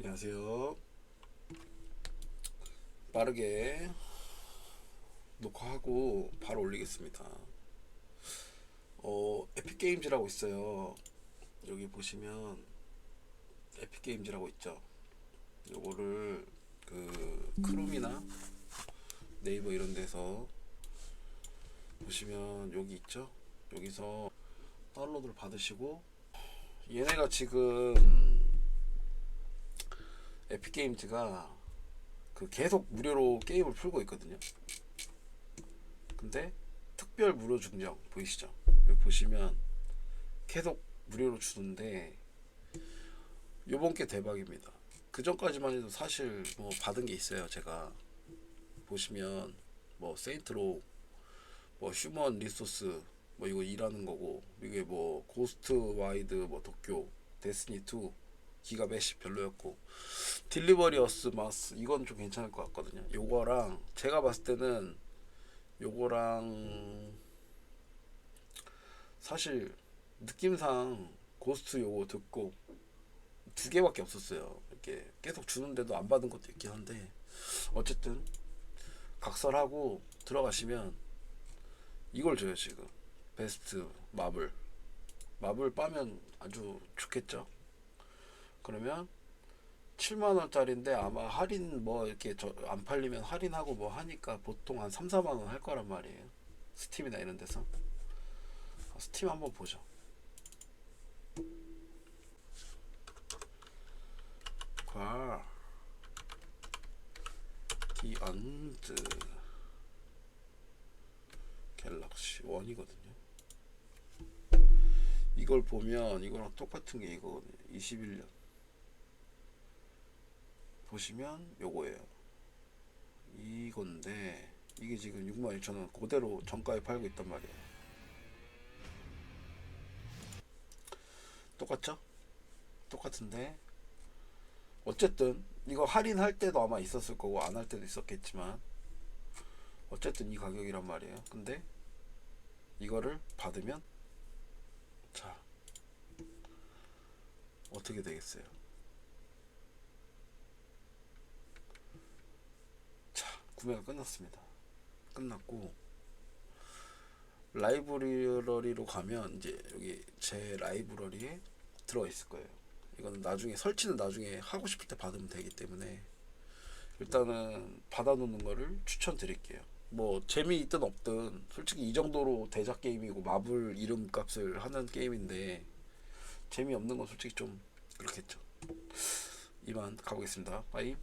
안녕하세요. 빠르게 녹화하고 바로 올리겠습니다. 어, 에픽게임즈라고 있어요. 여기 보시면 에픽게임즈라고 있죠. 요거를 그 크롬이나 네이버 이런 데서 보시면 여기 있죠. 여기서 다운로드를 받으시고 얘네가 지금 에픽게임즈가 그 계속 무료로 게임을 풀고 있거든요. 근데 특별 무료 증정 보이시죠? 여기 보시면 계속 무료로 주는데 요번 게 대박입니다. 그 전까지만 해도 사실 뭐 받은 게 있어요. 제가 보시면 뭐 세인트로 뭐 휴먼 리소스 뭐 이거 일하는 거고 이게 뭐 고스트 와이드 뭐 도쿄 데스니 2 기가 메시 별로였고 딜리버리 어스 마스 이건 좀 괜찮을 것 같거든요. 요거랑 제가 봤을 때는 요거랑 사실 느낌상 고스트 요거 듣고 두 개밖에 없었어요. 이렇게 계속 주는데도 안 받은 것도 있긴 한데 어쨌든 각설하고 들어가시면 이걸 줘요 지금 베스트 마블 마블 빠면 아주 좋겠죠. 그러면 7만 원짜리인데 아마 할인 뭐 이렇게 저안 팔리면 할인하고 뭐 하니까 보통 한 3, 4만 원 할 거란 말이에요. 스팀이나 이런 데서. 아, 스팀 한번 보죠. 과 디언드 갤럭시 1이거든요. 이걸 보면 이거랑 똑같은 게 이거거든요. 21년. 보시면 요거예요. 이건데 이게 지금 61,000원 그대로 정가에 팔고 있단 말이에요. 똑같죠? 똑같은데 어쨌든 이거 할인할 때도 아마 있었을 거고 안 할 때도 있었겠지만 어쨌든 이 가격이란 말이에요. 근데 이거를 받으면 자 어떻게 되겠어요? 자 구매가 끝났습니다. 끝났고 라이브러리로 가면 이제 여기 제 라이브러리에 들어 있을 거예요. 이거는 나중에 설치는 나중에 하고 싶을 때 받으면 되기 때문에 일단은 받아놓는 거를 추천드릴게요. 뭐 재미있든 없든 솔직히 이 정도로 대작 게임이고 마블 이름값을 하는 게임인데 재미없는 건 솔직히 좀 그렇겠죠. 이만 가보겠습니다. 빠이.